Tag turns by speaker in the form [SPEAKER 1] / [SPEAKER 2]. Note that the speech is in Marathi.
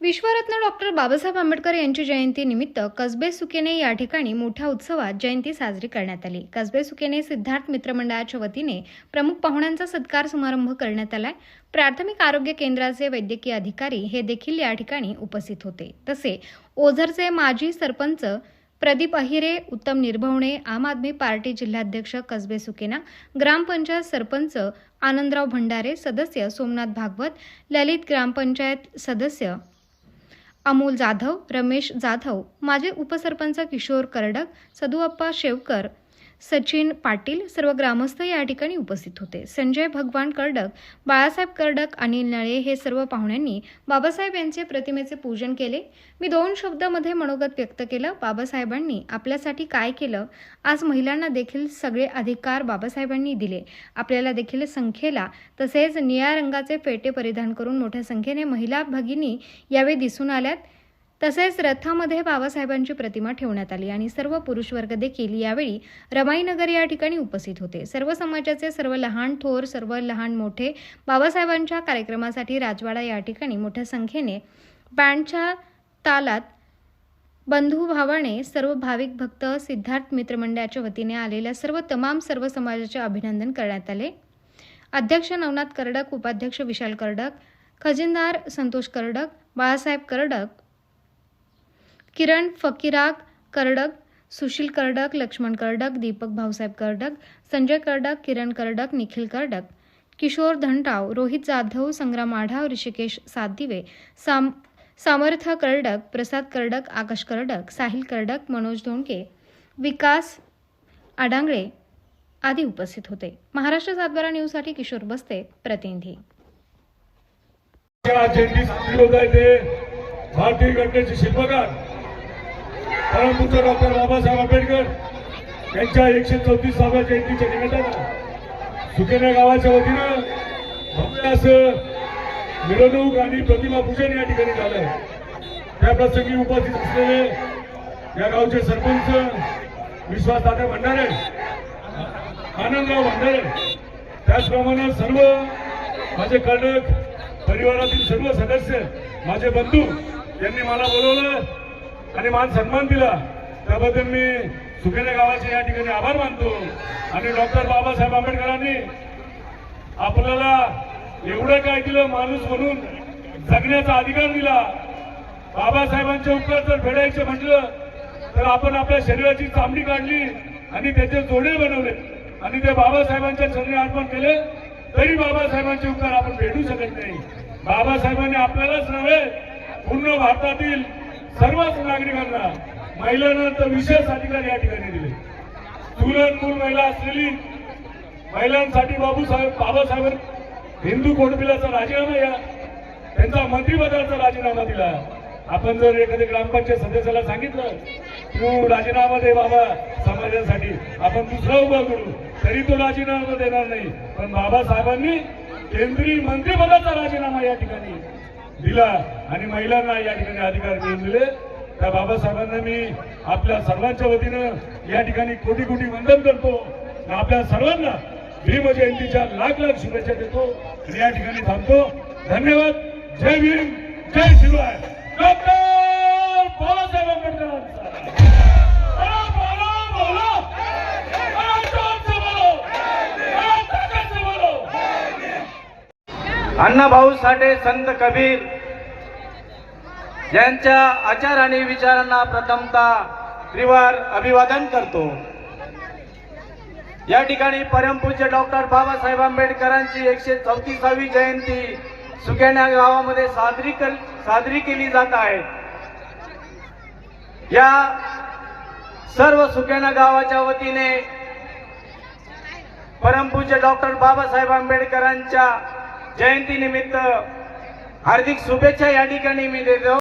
[SPEAKER 1] विश्वरत्न डॉक्टर बाबासाहेब आंबेडकर यांची जयंती निमित्त कसबे सुकेने या ठिकाणी मोठ्या उत्सवात जयंती साजरी करण्यात आली. कसबे सुकेने सिद्धार्थ मित्रमंडळाच्या वतीने प्रमुख पाहुण्यांचा सत्कार समारंभ करण्यात आलाय. प्राथमिक आरोग्य केंद्राचे वैद्यकीय अधिकारी हे देखील या ठिकाणी उपस्थित होते. तसे ओझरचे माजी सरपंच प्रदीप अहिरे उत्तम निर्भवणे आम आदमी पार्टी जिल्हाध्यक्ष कसबे सुकेना ग्रामपंचायत सरपंच आनंदराव भंडारे सदस्य सोमनाथ भागवत ललित ग्रामपंचायत सदस्य अमोल जाधव रमेश जाधव माजी उपसरपंच किशोर करडक सदुअप्पा शेवकर सचिन पाटील सर्व ग्रामस्थ या ठिकाणी उपस्थित होते. संजय भगवान कर्डक बाळासाहेब कर्डक अनिल नळे हे सर्व पाहुण्यांनी बाबासाहेब यांचे प्रतिमेचे पूजन केले. मी दोन शब्दामध्ये मनोगत व्यक्त केलं. बाबासाहेबांनी आपल्यासाठी काय केलं? आज महिलांना देखील सगळे अधिकार बाबासाहेबांनी दिले. आपल्याला देखील संख्येला तसेच निळ्या रंगाचे फेटे परिधान करून मोठ्या संख्येने महिला भगिनी यावेळी दिसून आल्यात. तसेच रथामध्ये बाबासाहेबांची प्रतिमा ठेवण्यात आली आणि सर्व पुरुष वर्ग देखील यावेळी रमाईनगर या ठिकाणी उपस्थित होते. सर्व समाजाचे सर्व लहान थोर सर्व लहान मोठे बाबासाहेबांच्या कार्यक्रमासाठी राजवाडा या ठिकाणी मोठ्या संख्येने बँडच्या तालात बंधू भावाने सर्व भाविक भक्त सिद्धार्थ मित्रमंडळाच्या वतीने आलेल्या सर्व तमाम सर्व समाजाचे अभिनंदन करण्यात आले. अध्यक्ष नवनाथ करडक उपाध्यक्ष विशाल करडक खजिनदार संतोष करडक बाळासाहेब करडक किरण फकीराग करडक सुशील करडक लक्ष्मण करडक दीपक भाऊसाहेब करडक संजय करडक किरण करडक निखिल करडक किशोर धनटाव रोहित जाधव संग्राम आढाव ऋषिकेश सातदिवे साम सामर्थ करडक प्रसाद करडक आकाश करडक साहिल करडक मनोज धोंडके विकास आडांगळे आदी उपस्थित होते. महाराष्ट्र सातबारा न्यूजसाठी किशोर बस्ते प्रतिनिधी.
[SPEAKER 2] भारतीय घटनेचे शिल्पकार परमपूज्य डॉक्टर बाबासाहेब आंबेडकर. यांच्या एकशे चौतीसाव्या जयंतीच्या निमित्तानं सुकेना गावाच्या वतीनं भव्य असं मिरवणूक आणि प्रतिमा पूजन या ठिकाणी झालं त्या प्रसंगी उपस्थित असलेले या गावचे सरपंच विश्वास दादा भंडारे आनंदराव भंडारे त्याचप्रमाणे सर्व माझे कर्णक परिवारातील सर्व सदस्य माझे बंधू यांनी मला बोलवलं. आणि मान सन्मान दिला त्याबद्दल मी सुकेने गावाचे या ठिकाणी आभार मानतो. आणि डॉक्टर बाबासाहेब आंबेडकरांनी आपल्याला एवढं काय दिलं माणूस म्हणून जगण्याचा अधिकार दिला. बाबासाहेबांचे उपकार जर फेडायचे म्हटलं तर आपण आपल्या शरीराची चामडी काढली आणि त्याचे जोडे बनवले. आणि ते बाबासाहेबांच्या चरणी अर्पण केले तरी बाबासाहेबांचे उपकार आपण भेटू शकत नाही. बाबासाहेबांनी आपल्यालाच नव्हे पूर्ण भारतातील सर्वच नागरिकांना महिलांना तर विशेष अधिकार या ठिकाणी दिले. चुलत मूल महिला असलेली महिलांसाठी बाबूसाहेब बाबासाहेब हिंदू कोटबिलाचा राजीनामा या त्यांचा मंत्रिपदाचा राजीनामा दिला. आपण जर एखाद्या ग्रामपंचायत सदस्याला सांगितलं तू राजीनामा दे बाबा समाजासाठी आपण दुसरा उभा करू. तरी तो राजीनामा देणार नाही. पण बाबासाहेबांनी केंद्रीय मंत्रिपदाचा राजीनामा या ठिकाणी दिला आणि महिलांना या ठिकाणी अधिकार मिळून दिले. त्या बाबासाहेबांना मी आपल्या सर्वांच्या वतीनं या ठिकाणी कोटी कोटी वंदन करतो. आपल्या सर्वांना भीम जयंतीच्या लाख लाख शुभेच्छा देतो. आणि या ठिकाणी थांबतो. धन्यवाद. जय भीम. जय शिवाय.
[SPEAKER 3] अण्णाभाऊ साठे संत कबीर यांच्या आचार आणि विचारांना प्रथमतः त्रिवार अभिवादन करतो. या ठिकाणी परमपूज्य डॉक्टर बाबासाहेब आंबेडकरांची एकशे चौतीसावी जयंती सुकेण्या गावामध्ये साजरी कर साजरी केली जात आहे. या सर्व सुकेना गावाच्या वतीने परमपूज्य डॉक्टर बाबासाहेब आंबेडकरांच्या जयंतीनिमित्त हार्दिक शुभेच्छा या ठिकाणी मी देतो.